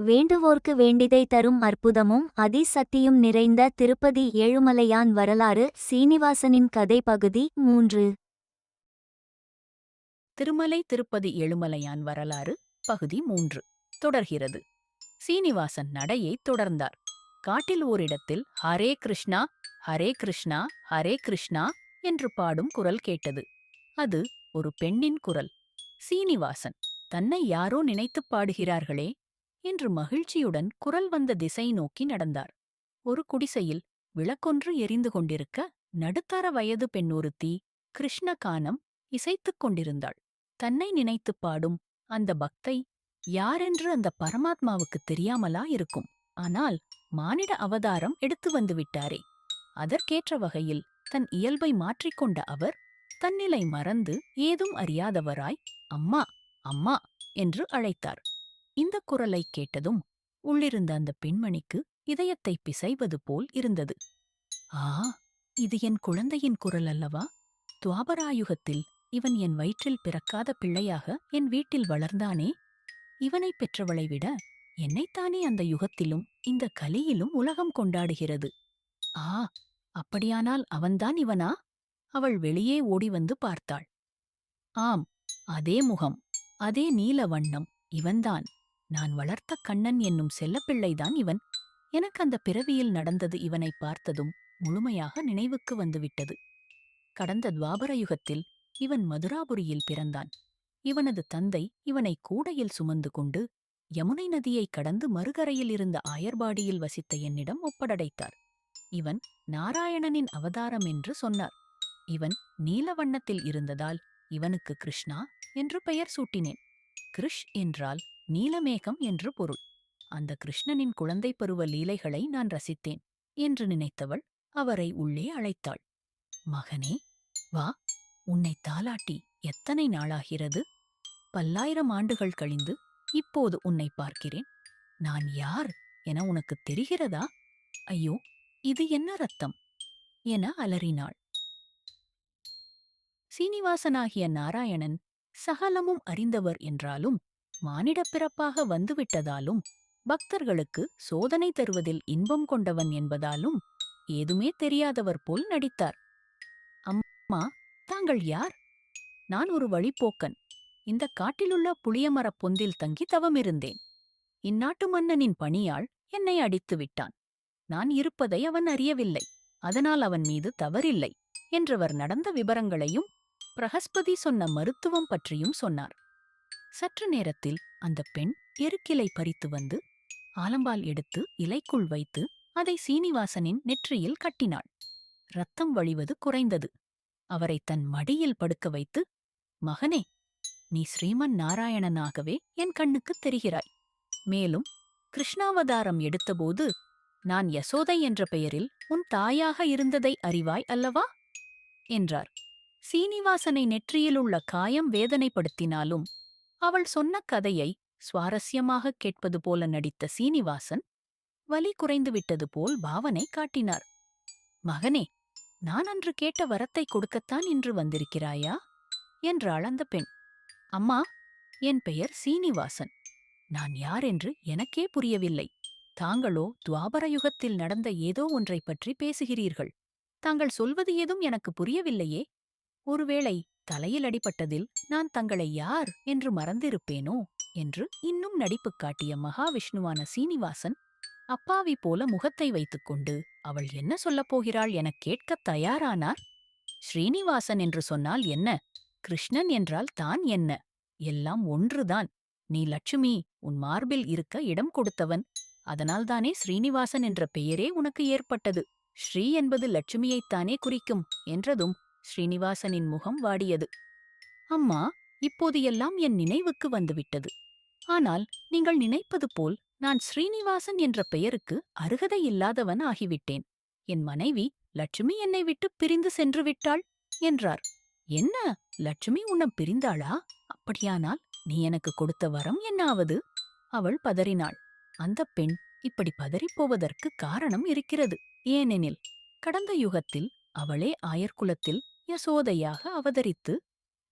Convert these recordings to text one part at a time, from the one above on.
வேண்டுவோர்க்கு வேண்டிதை தரும் அற்புதமும் அதிசக்தியும் நிறைந்த திருப்பதி ஏழுமலையான் வரலாறு சீனிவாசனின் கதை பகுதி மூன்று. திருமலை திருப்பதி ஏழுமலையான் வரலாறு பகுதி மூன்று. தொடர்கிறது. சீனிவாசன் நடையை தொடர்ந்தார். காட்டில் ஓரிடத்தில் ஹரே கிருஷ்ணா ஹரே கிருஷ்ணா ஹரே கிருஷ்ணா என்று பாடும் குரல் கேட்டது. அது ஒரு பெண்ணின் குரல். சீனிவாசன் தன்னை யாரோ நினைத்துப் பாடுகிறார்களே என்று மகிழ்ச்சியுடன் குரல் வந்த திசை நோக்கி நடந்தார். ஒரு குடிசையில் விளக்கொன்று எரிந்து கொண்டிருக்க நடுத்தர வயது பெண்ணொருத்தி கிருஷ்ணகானம் இசைத்துக் கொண்டிருந்தாள். தன்னை நினைத்துப் பாடும் அந்த பக்தை யாரென்று அந்த பரமாத்மாவுக்குத் தெரியாமலா இருக்கும். ஆனால் மானிட அவதாரம் எடுத்து வந்து விட்டாரே. அதற்கேற்ற வகையில் தன் இயல்பை மாற்றிக்கொண்ட அவர் தன்னிலை மறந்து ஏதும் அறியாதவராய் அம்மா அம்மா என்று அழைத்தார். இந்த குரலைக் கேட்டதும் உள்ளிருந்த அந்த பெண்மணிக்கு இதயத்தை பிசைவது போல் இருந்தது. ஆ இது என் குழந்தையின் குரல் அல்லவா? துவாபராயுகத்தில் இவன் என் வயிற்றில் பிறக்காத பிள்ளையாக என் வீட்டில் வளர்ந்தானே? இவனைப் பெற்றவளை விட என்னைத்தானே அந்த யுகத்திலும் இந்த கலியிலும் உலகம் கொண்டாடுகிறது? ஆ அப்படியானால் அவன்தான் இவனா? அவள் வெளியே ஓடி வந்து பார்த்தாள். ஆம் அதே முகம் அதே நீல வண்ணம் இவன்தான். நான் வளர்த்த கண்ணன் என்னும் செல்லப்பிள்ளைதான் இவன். எனக்கு அந்த பிறவியில் நடந்தது இவனை பார்த்ததும் முழுமையாக நினைவுக்கு வந்துவிட்டது. கடந்த துவாபர யுகத்தில் இவன் மதுராபுரியில் பிறந்தான். இவனது தந்தை இவனை கூடையில் சுமந்து கொண்டு யமுனை நதியை கடந்து மறுகரையில் இருந்த ஆயர்பாடியில் வசித்த என்னிடம் ஒப்படைத்தார். இவன் நாராயணனின் அவதாரம் என்று சொன்னார். இவன் நீல வண்ணத்தில் இருந்ததால் இவனுக்கு கிருஷ்ணா என்று பெயர் சூட்டினேன். கிருஷ் என்றால் நீலமேகம் என்று பொருள். அந்த கிருஷ்ணனின் குழந்தை பருவ லீலைகளை நான் ரசித்தேன் என்று நினைத்தவள் அவரை உள்ளே அழைத்தாள். மகனே வா உன்னை தாலாட்டி எத்தனை நாளாகிறது? பல்லாயிரம் ஆண்டுகள் கழிந்து இப்போது உன்னை பார்க்கிறேன். நான் யார் என உனக்குத் தெரிகிறதா? ஐயோ இது என்ன ரத்தம் என அலறினாள். சீனிவாசனாகிய நாராயணன் சகலமும் அறிந்தவர் என்றாலும் மானிடப் பிறப்பாக வந்துவிட்டதாலும் பக்தர்களுக்கு சோதனை தருவதில் இன்பம் கொண்டவன் என்பதாலும் ஏதுமே தெரியாதவர் போல் நடித்தார். அம்மா தாங்கள் யார்? நான் ஒரு வழிப்போக்கன். இந்த காட்டிலுள்ள புளியமரப் பொந்தில் தங்கி தவமிருந்தேன். இந்நாட்டு மன்னனின் பணியாள் என்னை அடித்து விட்டான். நான் இருப்பதை அவன் அறியவில்லை. அதனால் அவன் மீது தவறில்லை என்றவர் நடந்த விபரங்களையும் பிரகஸ்பதி சொன்ன மருத்துவம் பற்றியும் சொன்னார். சற்று நேரத்தில் அந்த பெண் எருக்கிலை பறித்து வந்து ஆலம்பால் எடுத்து இலைக்குள் வைத்து அதை சீனிவாசனின் நெற்றியில் கட்டினாள். ரத்தம் வழிவது குறைந்தது. அவரை தன் மடியில் படுக்க வைத்து மகனே நீ ஸ்ரீமன் நாராயணனாகவே என் கண்ணுக்குத் தெரிகிறாய். மேலும் கிருஷ்ணாவதாரம் எடுத்தபோது நான் யசோதை என்ற பெயரில் உன் தாயாக இருந்ததை அறிவாய் அல்லவா? என்றார். சீனிவாசனை நெற்றியிலுள்ள காயம் வேதனைப்படுத்தினாலும் அவள் சொன்ன கதையை சுவாரஸ்யமாகக் கேட்பது போல நடித்த சீனிவாசன் வலி குறைந்துவிட்டது போல் பாவனை காட்டினார். மகனே நான் அன்று கேட்ட வரத்தை கொடுக்கத்தான் இன்று வந்திருக்கிறாயா? என்றாள் அந்த பெண். அம்மா என் பெயர் சீனிவாசன். நான் யார் என்று எனக்கே புரியவில்லை. தாங்களோ துவாபர யுகத்தில் நடந்த ஏதோ ஒன்றைப் பற்றி பேசுகிறீர்கள். தாங்கள் சொல்வது ஏதும் எனக்கு புரியவில்லையே. ஒருவேளை தலையில் அடிபட்டதில் நான் தங்களை யார் என்று மறந்திருப்பேனோ என்று இன்னும் நடிப்புக் காட்டிய மகாவிஷ்ணுவான சீனிவாசன் அப்பாவி போல முகத்தை வைத்துக்கொண்டு அவள் என்ன சொல்லப் போகிறாள் எனக் கேட்கத் தயாரானார்? ஸ்ரீனிவாசன் என்று சொன்னால் என்ன? கிருஷ்ணன் என்றால் தான் என்ன? எல்லாம் ஒன்றுதான். நீ லட்சுமி உன் மார்பில் இருக்க இடம் கொடுத்தவன். அதனால்தானே ஸ்ரீனிவாசன் என்ற பெயரே உனக்கு ஏற்பட்டது. ஸ்ரீ என்பது லட்சுமியைத்தானே குறிக்கும் என்றதும் ஸ்ரீனிவாசனின் முகம் வாடியது. அம்மா இப்போது எல்லாம் என் நினைவுக்கு வந்துவிட்டது. ஆனால் நீங்கள் நினைப்பது போல் நான் ஸ்ரீனிவாசன் என்ற பெயருக்கு அருகதை இல்லாதவன் ஆகிவிட்டேன். என் மனைவி லட்சுமி என்னை விட்டு பிரிந்து சென்று விட்டாள் என்றார். என்ன? லட்சுமி உன்னம் பிரிந்தாளா? அப்படியானால் நீ எனக்கு கொடுத்த வரம் என்னாவது? அவள் பதறினாள். அந்த பெண் இப்படி பதறிப்போவதற்கு காரணம் இருக்கிறது. ஏனெனில் கடந்த யுகத்தில் அவளே ஆயர்குலத்தில் யசோதையாக அவதரித்து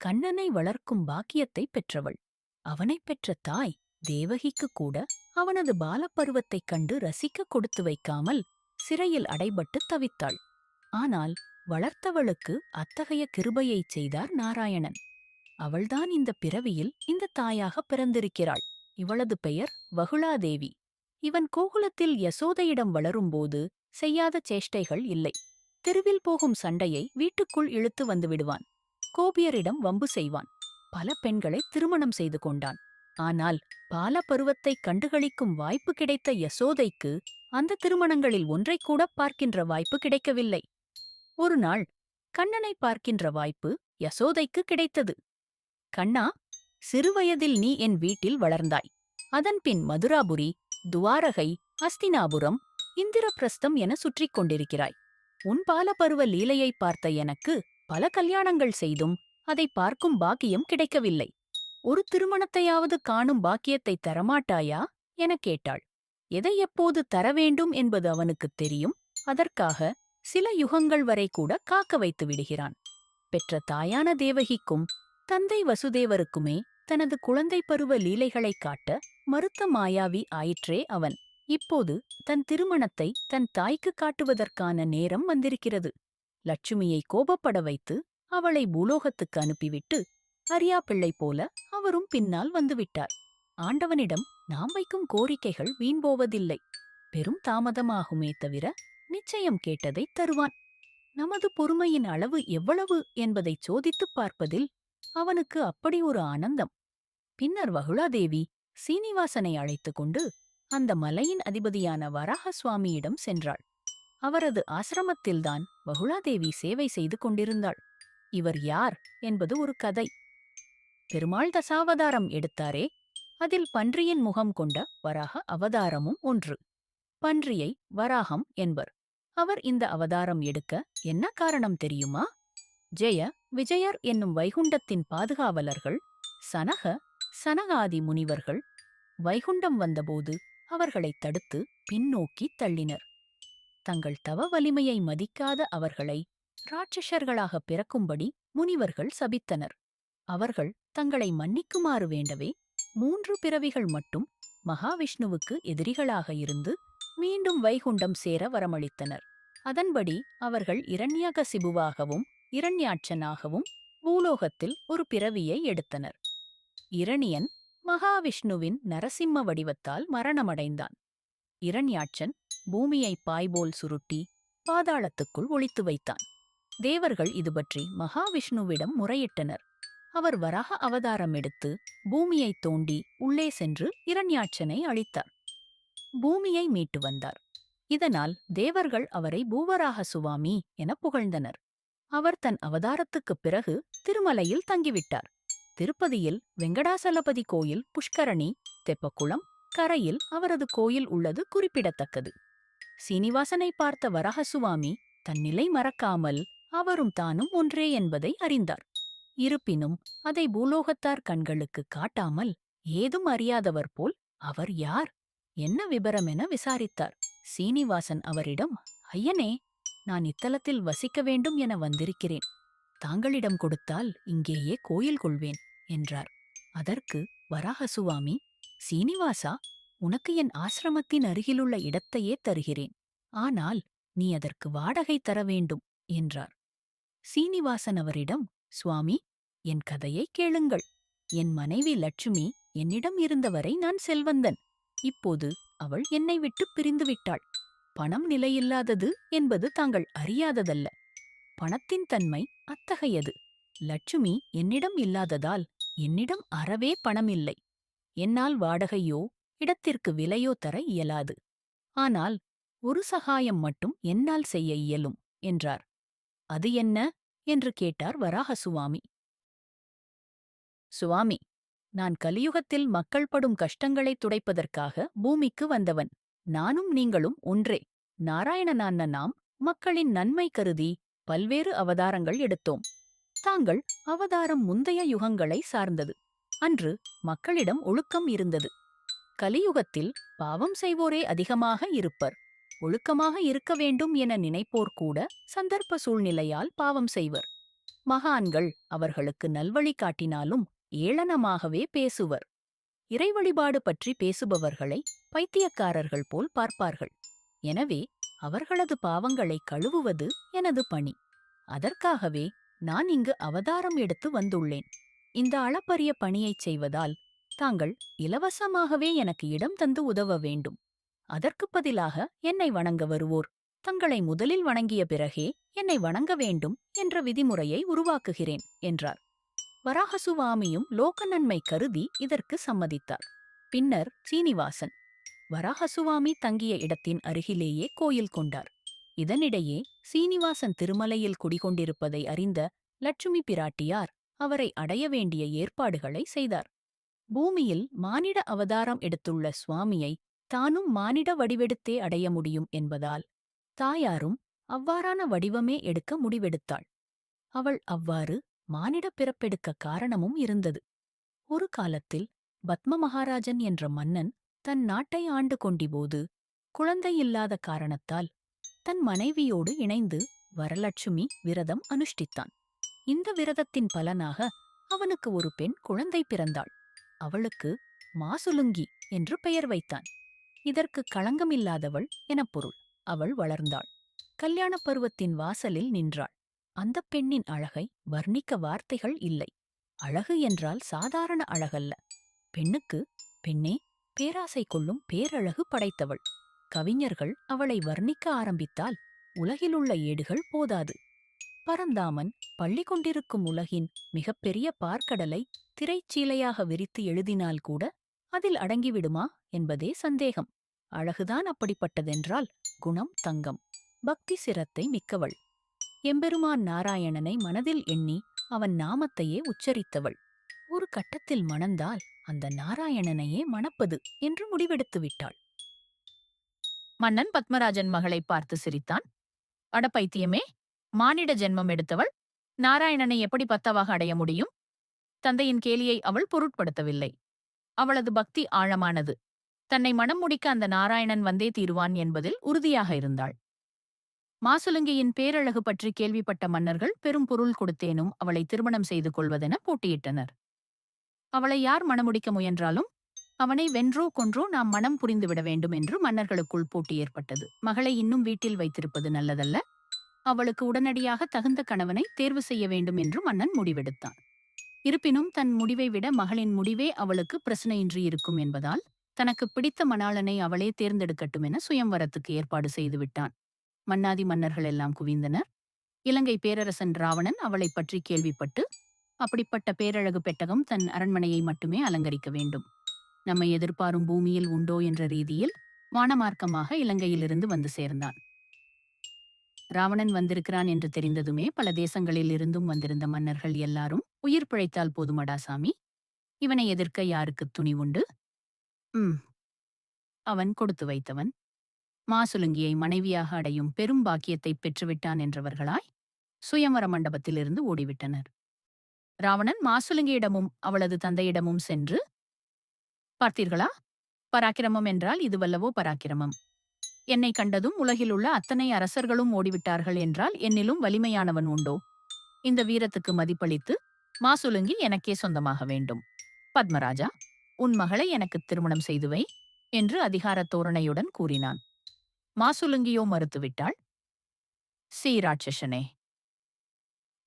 கண்ணனை வளர்க்கும் பாக்கியத்தைப் பெற்றவள். அவனைப் பெற்ற தாய் தேவகிக்கு கூட அவனது பாலப்பருவத்தைக் கண்டு ரசிக்க கொடுத்து வைக்காமல் சிறையில் அடைபட்டு தவித்தாள். ஆனால் வளர்த்தவளுக்கு அத்தகைய கிருபையைச் செய்தார் நாராயணன். அவள்தான் இந்த பிறவியில் இந்த தாயாக பிறந்திருக்கிறாள். இவளது பெயர் வகுளாதேவி. இவன் கோகுலத்தில் யசோதையிடம் வளரும்போது செய்யாத சேஷ்டைகள் இல்லை. தெருவில் போகும் சண்டையை வீட்டுக்குள் இழுத்து வந்து விடுவான். கோபியரிடம் வம்பு செய்வான். பல பெண்களை திருமணம் செய்து கொண்டான். ஆனால் பால பருவத்தை கண்டுகளிக்கும் வாய்ப்பு கிடைத்த யசோதைக்கு அந்த திருமணங்களில் ஒன்றைக் கூட பார்க்கின்ற வாய்ப்பு கிடைக்கவில்லை. ஒரு நாள் கண்ணனை பார்க்கின்ற வாய்ப்பு யசோதைக்கு கிடைத்தது. கண்ணா சிறுவயதில் நீ என் வீட்டில் வளர்ந்தாய். அதன்பின் மதுராபுரி துவாரகை அஸ்தினாபுரம் இந்திரபிரஸ்தம் என சுற்றிக் கொண்டிருக்கிறாய். உன் பாலபருவ லீலையை பார்த்த எனக்கு பல கல்யாணங்கள் செய்தும் அதை பார்க்கும் பாக்கியம் கிடைக்கவில்லை. ஒரு திருமணத்தையாவது காணும் பாக்கியத்தை தரமாட்டாயா? எனக் கேட்டாள். எதை எப்போது தர வேண்டும் என்பது அவனுக்குத் தெரியும். அதற்காக சில யுகங்கள் வரை கூட காக்க வைத்து விடுகிறான். பெற்ற தாயான தேவகிக்கும் தந்தை வசுதேவருக்குமே தனது குழந்தை பருவ லீலைகளைக் காட்ட மறுத்த மாயாவி ஆயிற்றே அவன். இப்போது தன் திருமணத்தை தன் தாய்க்கு காட்டுவதற்கான நேரம் வந்திருக்கிறது. லட்சுமியை கோபப்பட வைத்து அவளை பூலோகத்துக்கு அனுப்பிவிட்டு அரியா பிள்ளை போல அவரும் பின்னால் வந்துவிட்டார். ஆண்டவனிடம் நாம் வைக்கும் கோரிக்கைகள் வீண் போவதில்லை. பெரும் தாமதமாகுமே தவிர நிச்சயம் கேட்டதை தருவான். நமது பொறுமையின் அளவு எவ்வளவு என்பதை சோதித்துப் பார்ப்பதில் அவனுக்கு அப்படி ஒரு ஆனந்தம். பின்னர் வகுளாதேவி சீனிவாசனை அழைத்துக் கொண்டு அந்த மலையின் அதிபதியான வராக சுவாமியிடம் சென்றாள். அவரது ஆசிரமத்தில்தான் பகுளாதேவி சேவை செய்து கொண்டிருந்தாள். இவர் யார் என்பது ஒரு கதை. பெருமாள் தசாவதாரம் எடுத்தாரே அதில் பன்றியின் முகம் கொண்ட வராக அவதாரமும் ஒன்று. பன்றியை வராகம் என்பர். அவர் இந்த அவதாரம் எடுக்க என்ன காரணம் தெரியுமா? ஜெய விஜயர் என்னும் வைகுண்டத்தின் பாதுகாவலர்கள் சனக சனகாதி முனிவர்கள் வைகுண்டம் வந்தபோது அவர்களைத் தடுத்து பின்னோக்கித் தள்ளினர். தங்கள் தவ வலிமையை மதிக்காத அவர்களை ராட்சசர்களாக பிறக்கும்படி முனிவர்கள் சபித்தனர். அவர்கள் தங்களை மன்னிக்குமாறு வேண்டவே மூன்று பிறவிகள் மட்டும் மகாவிஷ்ணுவுக்கு எதிரிகளாக இருந்து மீண்டும் வைகுண்டம் சேர வரமளித்தனர். அதன்படி அவர்கள் இரண்யகசிபுவாகவும் இரண்யாட்சனாகவும் பூலோகத்தில் ஒரு பிறவியை எடுத்தனர். இரணியன் மகாவிஷ்ணுவின் நரசிம்ம வடிவத்தால் மரணமடைந்தான். இரண்யாட்சன் பூமியை பாய்போல் சுருட்டி பாதாளத்துக்குள் ஒழித்து வைத்தான். தேவர்கள் இது பற்றி மகாவிஷ்ணுவிடம் முறையிட்டனர். அவர் வராக அவதாரம் எடுத்து பூமியைத் தோண்டி உள்ளே சென்று இரண்யாட்சனை அழித்தார். பூமியை மீட்டு வந்தார். இதனால் தேவர்கள் அவரை பூவராக சுவாமி என புகழ்ந்தனர். அவர் தன் அவதாரத்துக்குப் பிறகு திருமலையில் தங்கிவிட்டார். திருப்பதியில் வெங்கடாசலபதி கோயில் புஷ்கரணி தெப்பக்குளம் கரையில் அவரது கோயில் உள்ளது குறிப்பிடத்தக்கது. சீனிவாசனை பார்த்த வரஹசுவாமி தன்னிலை மறக்காமல் அவரும் தானும் ஒன்றே என்பதை அறிந்தார். இருப்பினும் அதை பூலோகத்தார் கண்களுக்கு காட்டாமல் ஏதும் அறியாதவர் போல் அவர் யார்? என்ன விபரம் என விசாரித்தார். சீனிவாசன் அவரிடம் ஐயனே நான் இத்தலத்தில் வசிக்க வேண்டும் என வந்திருக்கிறேன். தாங்களிடம் கொடுத்தால் இங்கேயே கோயில் கொள்வேன். என்றார். அதற்கு வராகசுவாமி சீனிவாசா உனக்கு என் ஆசிரமத்தின் அருகிலுள்ள இடத்தையே தருகிறேன். ஆனால் நீ அதற்கு வாடகை தர வேண்டும் என்றார். சீனிவாசன் அவரிடம் சுவாமி என் கதையை கேளுங்கள். என் மனைவி லட்சுமி என்னிடம் இருந்தவரை நான் செல்வந்தன். இப்போது அவள் என்னை விட்டு பிரிந்துவிட்டாள் பணம் நிலையில்லாதது என்பது தாங்கள் அறியாததல்ல. பணத்தின் தன்மை அத்தகையது. லட்சுமி என்னிடம் இல்லாததால் என்னிடம் அறவே பணம் இல்லை என்னால் வாடகையோ இடத்திற்கு விலையோ தர இயலாது. ஆனால் ஒரு சகாயம் மட்டும் என்னால் செய்ய இயலும் என்றார். அது என்ன? என்று கேட்டார் வராக சுவாமி நான் கலியுகத்தில் மக்கள் படும் கஷ்டங்களைத் துடைப்பதற்காக பூமிக்கு வந்தவன். நானும் நீங்களும் ஒன்றே. நாராயணனான நாம் மக்களின் நன்மை கருதி பல்வேறு அவதாரங்கள் எடுத்தோம். தாங்கள் அவதாரம் முந்தைய யுகங்களை சார்ந்தது. அன்று மக்களிடம் ஒழுக்கம் இருந்தது. கலியுகத்தில் பாவம் செய்வோரே அதிகமாக இருப்பர். ஒழுக்கமாக இருக்க வேண்டும் என நினைப்போர் கூட சந்தர்ப்ப சூழ்நிலையால் பாவம் செய்வர். மகான்கள் அவர்களுக்கு நல்வழி காட்டினாலும் ஏளனமாகவே பேசுவர். இறை வழிபாடு பற்றி பேசுபவர்களை பைத்தியக்காரர்கள் போல் பார்ப்பார்கள். எனவே அவர்களது பாவங்களை கழுவுவது எனது பணி. அதற்காகவே நான் இங்கு அவதாரம் எடுத்து வந்துள்ளேன். இந்த அளப்பரிய பணியைச் செய்வதால் தாங்கள் இலவசமாகவே எனக்கு இடம் தந்து உதவ வேண்டும். அதற்குப் பதிலாக என்னை வணங்க வருவோர். தங்களை முதலில் வணங்கிய பிறகே என்னை வணங்க வேண்டும் என்ற விதிமுறையை உருவாக்குகிறேன் என்றார். வராகசுவாமியும் லோக நன்மை கருதி இதற்கு சம்மதித்தார். பின்னர் சீனிவாசன் வராகசுவாமி தங்கிய இடத்தின் அருகிலேயே கோயில் கொண்டார். இதனிடையே சீனிவாசன் திருமலையில் குடிகொண்டிருப்பதை அறிந்த லட்சுமி பிராட்டியார் அவரை அடைய வேண்டிய ஏற்பாடுகளை செய்தார். பூமியில் மானிட அவதாரம் எடுத்துள்ள சுவாமியை தானும் மானிட வடிவெடுத்தே அடைய முடியும் என்பதால் தாயாரும் அவ்வாறான வடிவமே எடுக்க முடிவெடுத்தாள். அவள் அவ்வாறு மானிட பிறப்பெடுக்க காரணமும் இருந்தது. ஒரு காலத்தில் பத்ம மகாராஜன் என்ற மன்னன் தன் நாட்டை ஆண்டு கொண்டிபோது குழந்தையில்லாத காரணத்தால் தன் மனைவியோடு இணைந்து வரலட்சுமி விரதம் அனுஷ்டித்தான். இந்த விரதத்தின் பலனாக அவனுக்கு ஒரு பெண் குழந்தை பிறந்தாள். அவளுக்கு மாசுலுங்கி என்று பெயர் வைத்தான். இதற்கு களங்கமில்லாதவள் எனப் பொருள். அவள் வளர்ந்தாள். கல்யாணப் பருவத்தின் வாசலில் நின்றாள். அந்தப் பெண்ணின் அழகை வர்ணிக்க வார்த்தைகள் இல்லை. அழகு என்றால் சாதாரண அழகல்ல. பெண்ணுக்கு பெண்ணே பேராசை கொள்ளும் பேரழகு படைத்தவள். கவிஞர்கள் அவளை வர்ணிக்க ஆரம்பித்தால் உலகிலுள்ள ஏடுகள் போதாது. பரந்தாமன் பள்ளி கொண்டிருக்கும் உலகின் மிகப்பெரிய பார்க்கடலை திரைச்சீலையாக விரித்து எழுதினால் கூட அதில் அடங்கிவிடுமா என்பதே சந்தேகம். அழகுதான் அப்படிப்பட்டதென்றால் குணம் தங்கம். பக்தி சிரத்தை மிக்கவள். எம்பெருமான் நாராயணனை மனதில் எண்ணி அவன் நாமத்தையே உச்சரித்தவள். ஒரு கட்டத்தில் மணந்தால் அந்த நாராயணனையே மணப்பது என்று முடிவெடுத்து விட்டாள் மன்னன் பத்மராஜன் மகளை பார்த்து சிரித்தான். அட பைத்தியமே மானிட ஜென்மம் எடுத்தவள் நாராயணனை எப்படி பத்தவாக அடைய முடியும்? தந்தையின் கேலியை அவள் பொருட்படுத்தவில்லை. அவளது பக்தி ஆழமானது. தன்னை மனம் முடிக்க அந்த நாராயணன் வந்தே தீருவான் என்பதில் உறுதியாக இருந்தாள். மாசுலுங்கியின் பேரழகு பற்றி கேள்விப்பட்ட மன்னர்கள் பெரும் பொருள் கொடுத்தேனும் அவளை திருமணம் செய்து கொள்வதென போட்டியிட்டனர். அவளை யார் மணமுடிக்க முயன்றாலும் அவனை வென்றோ கொன்றோ நாம் மனம் புரிந்துவிட வேண்டும் என்று மன்னர்களுக்குள் போட்டி ஏற்பட்டது. மகளை இன்னும் வீட்டில் வைத்திருப்பது நல்லதல்ல. அவளுக்கு உடனடியாக தகுந்த கணவனை தேர்வு செய்ய வேண்டும் என்று மன்னன் முடிவெடுத்தான். இருப்பினும் தன் முடிவை விட மகளின் முடிவே அவளுக்கு பிரச்சனையின்றி இருக்கும் என்பதால் தனக்கு பிடித்த மணாளனை அவளே தேர்ந்தெடுக்கட்டும் என சுயம்வரத்துக்கு ஏற்பாடு செய்துவிட்டான் மன்னாதி மன்னர்கள் எல்லாம் குவிந்தனர். இலங்கை பேரரசன் ராவணன் அவளைப் பற்றி கேள்விப்பட்டு அப்படிப்பட்ட பேரழகு பெட்டகம் தன் அரண்மனையை மட்டுமே அலங்கரிக்க வேண்டும். நம்மை எதிர்பாரும் பூமியில் உண்டோ என்ற ரீதியில் வானமார்க்கமாக இலங்கையிலிருந்து வந்து சேர்ந்தான். ராவணன் வந்திருக்கிறான் என்று தெரிந்ததுமே பல தேசங்களில் இருந்தும் வந்திருந்த மன்னர்கள் எல்லாரும் உயிர் பிழைத்தால் போதுமடா சாமி? இவனை எதிர்க்க யாருக்கு உண்டு? உம். அவன் கொடுத்து வைத்தவன். மாசுலுங்கியை மனைவியாக அடையும் பெரும் பாக்கியத்தை பெற்றுவிட்டான் என்றவர்களாய் சுயமர மண்டபத்திலிருந்து ஓடிவிட்டனர். ராவணன் மாசுலுங்கியிடமும் அவளது தந்தையிடமும் சென்று பார்த்தீர்களா? பராக்கிரமம் என்றால் இதுவல்லவோ பராக்கிரமம். என்னை கண்டதும் உலகிலுள்ள அத்தனை அரசர்களும் ஓடிவிட்டார்கள் என்றால் என்னிலும் வலிமையானவன் உண்டோ? இந்த வீரத்துக்கு மதிப்பளித்து மாசுலுங்கி எனக்கே சொந்தமாக வேண்டும். பத்மராஜா உன் மகளை எனக்கு திருமணம் செய்துவை என்று அதிகார தோரணையுடன் கூறினான். மாசுலுங்கியோ மறுத்துவிட்டாள். சீராட்சசனே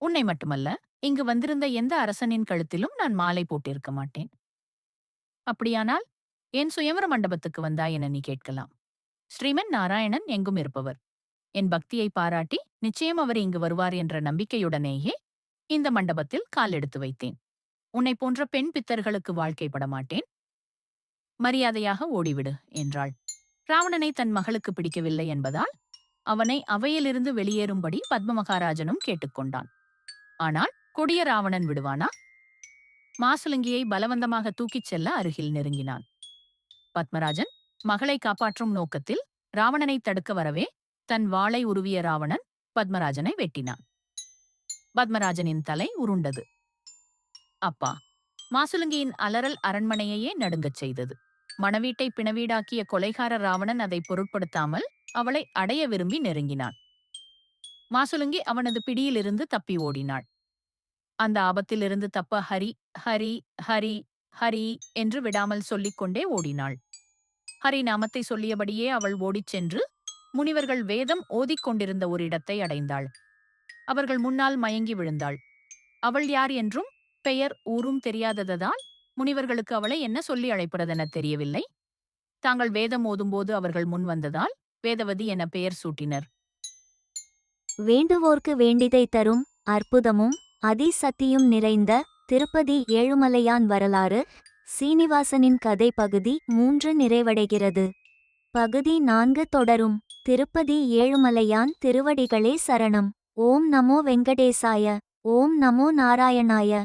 உன்னை மட்டுமல்ல இங்கு வந்திருந்த எந்த அரசனின் கழுத்திலும் நான் மாலை போட்டிருக்க மாட்டேன். அப்படியானால் என் சுயவர மண்டபத்துக்கு வந்தாய் என நீ கேட்கலாம்? ஸ்ரீமன் நாராயணன் எங்கும் இருப்பவர். என் பக்தியை பாராட்டி நிச்சயம் அவர் இங்கு வருவார் என்ற நம்பிக்கையுடனேயே இந்த மண்டபத்தில் கால் எடுத்து வைத்தேன். உன்னை போன்ற பெண் பித்தர்களுக்கு வாழ்க்கைப்பட மாட்டேன். மரியாதையாக ஓடிவிடு என்றாள். ராவணனை தன் மகளுக்கு பிடிக்கவில்லை என்பதால் அவனை அவையிலிருந்து வெளியேறும்படி பத்ம மகாராஜனும் கேட்டுக்கொண்டான். ஆனால் கொடிய ராவணன் விடுவானா? மாசுலிங்கியை பலவந்தமாக தூக்கிச் செல்ல அருகில் நெருங்கினான். பத்மராஜன் மகளை காப்பாற்றும் நோக்கத்தில் ராவணனை தடுக்க வரவே தன் வாளை உருவிய ராவணன் பத்மராஜனை வெட்டினான். பத்மராஜனின் தலை உருண்டது. அப்பா மாசுலுங்கியின் அலறல் அரண்மனையையே நடுங்கச் செய்தது. மணவீட்டை பிணவீடாக்கிய கொலைகார ராவணன் அதை பொருட்படுத்தாமல் அவளை அடைய விரும்பி நெருங்கினான். மாசுலுங்கி அவனது பிடியிலிருந்து தப்பி ஓடினாள். அந்த ஆபத்திலிருந்து தப்ப ஹரி ஹரி ஹரி ஹரி என்று விடாமல் சொல்லிக் கொண்டே ஓடினாள். ஹரி நாமத்தை சொல்லியபடியே அவள் ஓடிச் சென்று முனிவர்கள் வேதம் ஓதிக் கொண்டிருந்த ஒரு இடத்தை அடைந்தாள். அவர்கள் முன்னால் மயங்கி விழுந்தாள். அவள் யார் என்றும் பெயர் ஊரும் தெரியாததால் முனிவர்களுக்கு அவளை என்ன சொல்லி அழைப்பதென தெரியவில்லை. தாங்கள் வேதம் ஓதும்போது அவர்கள் முன் வந்ததால் வேதவதி என பெயர் சூட்டினர். வேண்டுவோர்க்கு வேண்டிதை தரும் அற்புதமும் அதிசக்தியும் நிறைந்த திருப்பதி ஏழுமலையான் வரலாறு சீனிவாசனின் கதை பகுதி மூன்று நிறைவடைகிறது. பகுதி நான்கு தொடரும். திருப்பதி ஏழுமலையான் திருவடிகளே சரணம். ஓம் நமோ வெங்கடேசாய. ஓம் நமோ நாராயணாய.